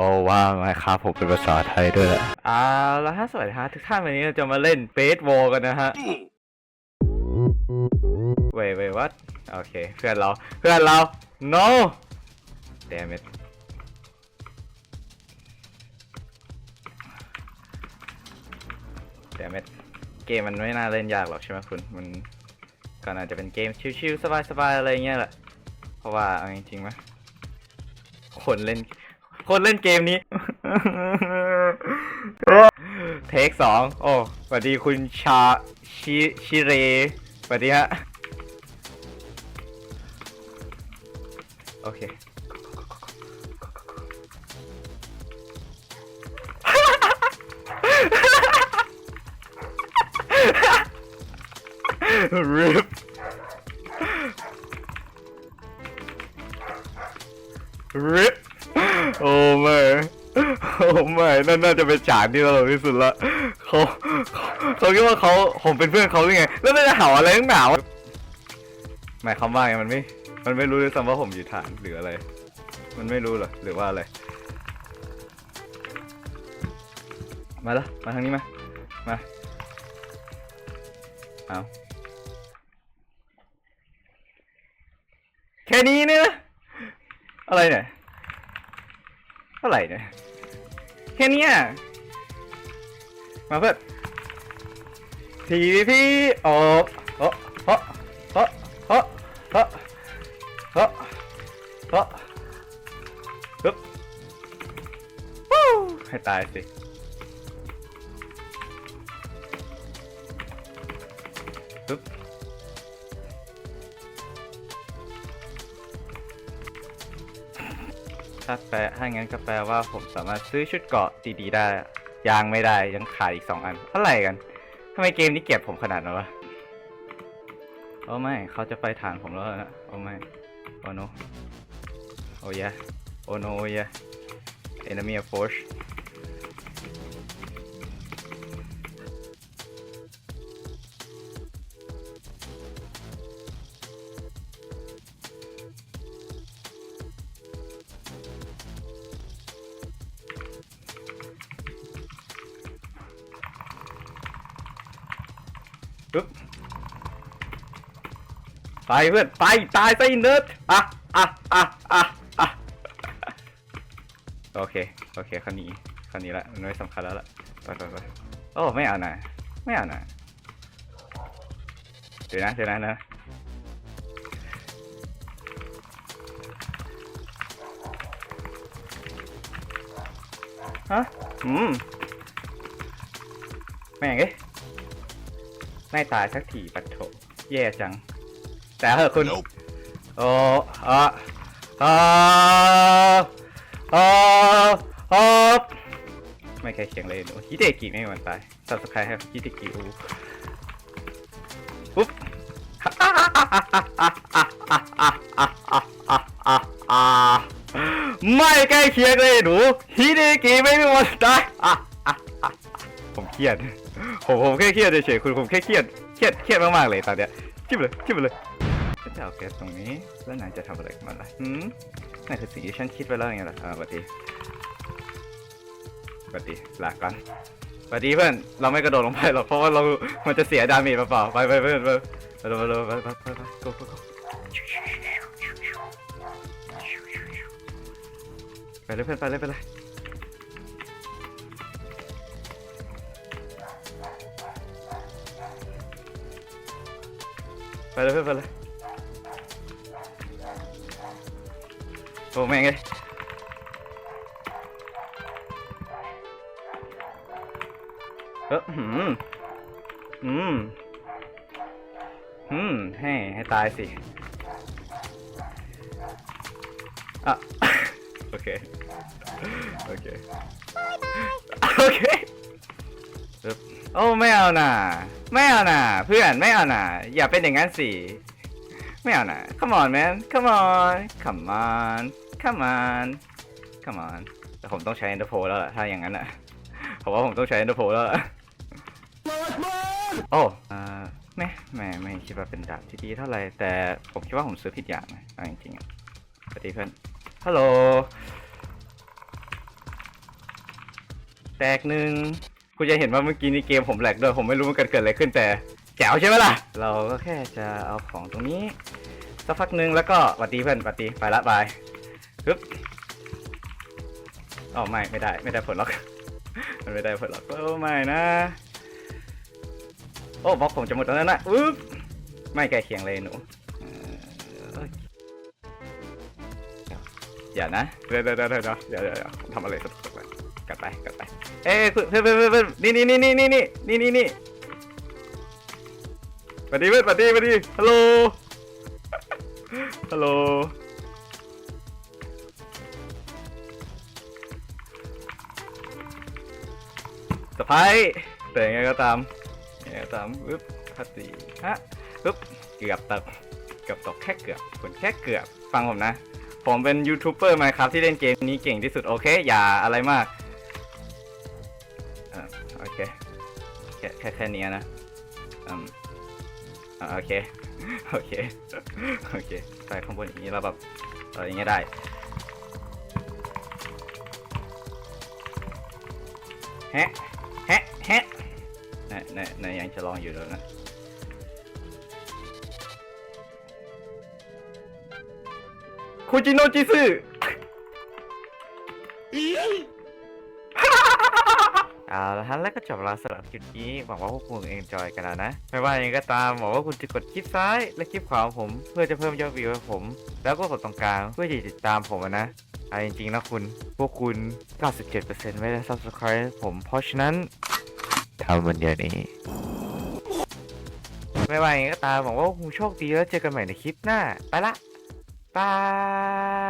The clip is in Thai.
อ้ว้าวไงครับผมเป็นภาษาไทยด้วยแหละอ่าแล้วฮะสวัสดีฮะทุกท่านวันนี้เราจะมาเล่นเบสบอลกันนะฮะเว้ยเว้ยวัดโอเค เพื่อนเรา เพื่อนเรา no damn it แต่เม็ดเกมมันไม่น่าเล่นยากหรอกใช่ไหมคุณ มันก็น่าจะเป็นเกมชิวๆสบายๆอะไรเงี้ยแหละ เพราะว่าเอาจริงๆไหมคนเล่น คนเล่นเกมนี้ เทคสองโอ้สวัสดีคุณชาชิชิเรสวัสดีฮะ โอเค RIP ริป โอ้ไม่โอ้ไม่นั่นน่าจะเป็นฉากที่ตลกที่สุดละเขาเขาคิดว่าเขาผมเป็นเพื่อนเขาหรือไง แล้วน่าจะเห่าอะไรตั้งหนาวหมายความว่าไงมันไม่ มันไม่รู้ด้วยซ้ำว่าผมอยู่ฐานหรืออะไร มันไม่รู้หรอหรือว่าอะไร มาล้วมาทางนี้มามาเอาแค่นี้เนี่ยอะไรเนี่ย เท่าไหร่เนี่ยแค่เนี้ยมาเพื่อนพีพีโอ้โอ้โอ้โอ้โอ้โอ้โอ้โอ้ปึ๊บให้ตายสิ ถ้าแปลถ้างั้นก็แปลว่าผมสามารถซื้อชุดเกาะดีๆได้ ยางไม่ได้ยังขาดอีกสองอันอะไรกันทำไมเกมนี้เก็บผมขนาดนั้นวะโอ้ไม่เขาจะไปฐานผมแล้วนะโอ้ไม่โอ้โนโอ้ยะโอ้โนโอ้ยะ enemy approach ปึ๊บไปเพื่อนไปตายซะอินเนิร์ดอะอะอะอะอะโอเค โอเคคันนี้คันนี้ละมันไม่สำคัญแล้วล่ะไปไปไปโอ้ไม่เอาหน่ะไม่เอาหน่ะเดี๋ยวนะเดี๋ยวนะนะฮะอืมแม่งเอ้ ไม่ตายสักทีปัดโถแย่จัง แต่เหอะคุณ Nope. โอ้อะอะอะอะไม่ใครเคียงเลยหนูฮิเดกิไม่มีวันตายสับสกายให้ฮิเดกิอูปุ๊บไม่ใกล้เคียงเลยหนูฮิเดกิไม่มีวันตายอะอะอะผมเครียด ผมผมแค่เครียดเฉยๆคุณผมแค่เครียดเครียดเครียดมากๆเลยตอนเนี้ยจิ้มเลยจิ้มเลยก็จะเอาแก๊สตรงนี้แล้วนายจะทำอะไรมันล่ะหืมนั่นคือสิ่งที่ฉันคิดไว้แล้วไงล่ะอ่าสวัสดีสวัสดีลาก่อนสวัสดีเพื่อนเราไม่กระโดดลงไปหรอกเพราะว่าเรา มันจะเสียดาเมจเปล่าไปไปเพื่อนไปไปไปไปไปไปไปไปโกโกไปเลยเพื่อนไปเลยไปเลย ไปเลยเพื่อนไปเลยโอ้แม่งเลยเออหืมหืมหืมให้ให้ตายสิอะโอเค โอเค โอเคปึ๊บ โอ้ไม่เอาน่ะ ไม่เอาน่ะ เพื่อนไม่เอาน่ะ อย่าเป็นอย่างนั้นสิ ไม่เอาน่ะ come on man come on come on come on come on แต่ผมต้องใช้ ender pearl แล้วล่ะถ้าอย่างนั้นอะผมว่าผมต้องใช้ ender pearl แล้วล่ะโอ้อ่าไม่ไม่ไม่คิดว่าเป็นดาบที่ดีเท่าไหร่แต่ผมคิดว่าผมซื้อผิดอย่างนะเอาจริงๆอะสวัสดีเพื่อนฮัลโหลแตกหนึ่ง คุณจะเห็นว่าเมื่อกี้ในเกมผมแหลกด้วยผมไม่รู้มันเกิดเกิดอะไรขึ้นแต่แจ๋วใช่ไหมล่ะ เราก็แค่จะเอาของตรงนี้สักพักหนึ่งแล้วก็หวัดดีเพื่อนหวัดดีไปละบายปึ๊บอ๋อไม่ไม่ได้ไม่ได้ผลหรอก มันไม่ได้ผลหรอกโอ้ไม่นะ โอ้บล็อกผมจะหมดแล้วนะอุ๊บไม่ใกล้เคียงเลยหนูอย่านะเดี๋ยวเดี๋ยวเดี๋ยวเดี๋ยวเดี๋ยวเดี๋ยวเดี๋ยวทำอะไรสักอย่างกัด ไปกัดไป เอ้ยเพื่อนเพื่อนเพื่อนเพื่อนนี่นี่นี่นี่นี่นี่นี่นี่นี่สวัสดีเพื่อนสวัสดีสวัสดีฮัลโหลฮัลโหลสไปร์แต่ยังไงก็ตามยังไงก็ตามปึ๊บพัตตีฮะปึ๊บเกือบตกเกือบตกแค่เกือบคุณแค่เกือบฟังผมนะ ผมเป็นยูทูบเบอร์มาครับที่เล่นเกมนี้เก่งที่สุดโอเค อย่าอะไรมาก แค่แค่แค่นี้นะอืมอ่าโอเคโอเคโอเคไปข้างบนอย่างนี้เราแบบเราอย่างเงี้ยได้แฮะแฮะแฮะนายนายนายยังจะลองอยู่แล้วนะคุจิโนจิซึ เอาละฮะแล้วก็จบแล้วสำหรับคลิปนี้หวังว่าพวกคุณเอนจอยกันแล้วนะไม่ว่าอยังไงก็ตามหวังว่าคุณจะกดคลิปซ้ายและคลิปขวาของผม เพื่อจะเพิ่มยอดวิวให้ผม แล้วก็กดตรงกลางเพื่อจะติดตามผมนะเอาจริงๆนะคุณพวกคุณ 97%ไม่ได้ subscribe ผมเพราะฉะนั้นทำมันเดี๋ยวนี้ ไม่ว่าอยังไงก็ตามหวังว่าคุณโชคดีแล้วเจอกันใหม่ในคลิปหน้า ไปละบาย